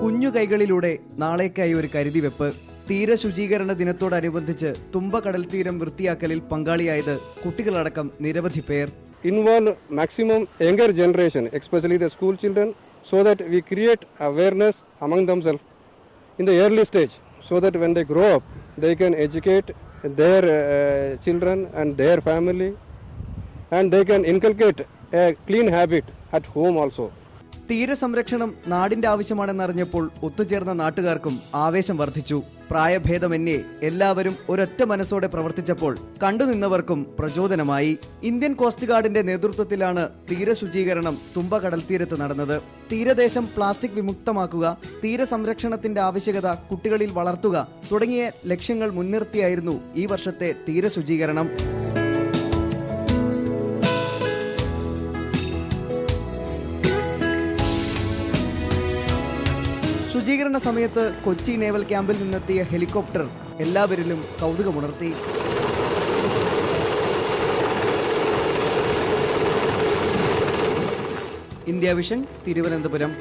കുഞ്ഞു കൈകളിലൂടെ നാളേക്കായി ഒരു കരുതി വെപ്പ് തീരശുചീകരണ ദിനത്തോടനുബന്ധിച്ച് തുമ്പ തീരം വൃത്തിയാക്കലിൽ പങ്കാളിയായത് കുട്ടികളടക്കം നിരവധി പേർ. Involve maximum younger generation especially the school children so that we create awareness among themselves in the early stage so that when they grow up they can educate their children and their family and they can inculcate a clean habit at home also തീരസംരക്ഷണം നാടിന്റെ ആവശ്യമാണെന്നറിഞ്ഞപ്പോൾ ഒത്തുചേർന്ന നാട്ടുകാർക്കും ആവേശം വർദ്ധിച്ചു. പ്രായഭേദമന്യേ എല്ലാവരും ഒരൊറ്റ മനസ്സോടെ പ്രവർത്തിച്ചപ്പോൾ കണ്ടുനിന്നവർക്കും പ്രചോദനമായി. ഇന്ത്യൻ കോസ്റ്റ് ഗാർഡിന്റെ നേതൃത്വത്തിലാണ് തീരശുചീകരണം തുമ്പ കടൽത്തീരത്ത് നടന്നത്. തീരദേശം പ്ലാസ്റ്റിക് വിമുക്തമാക്കുക തീരസംരക്ഷണത്തിന്റെ ആവശ്യകത കുട്ടികളിൽ വളർത്തുക തുടങ്ങിയ ലക്ഷ്യങ്ങൾ മുൻനിർത്തിയായിരുന്നു ഈ വർഷത്തെ തീരശുചീകരണം. ശുചീകരണ സമയത്ത് കൊച്ചി നേവൽ ക്യാമ്പിൽ നിന്നെത്തിയ ഹെലികോപ്റ്റർ എല്ലാവരിലും കൗതുകമുണർത്തി. India vision Thiruvananthapuram.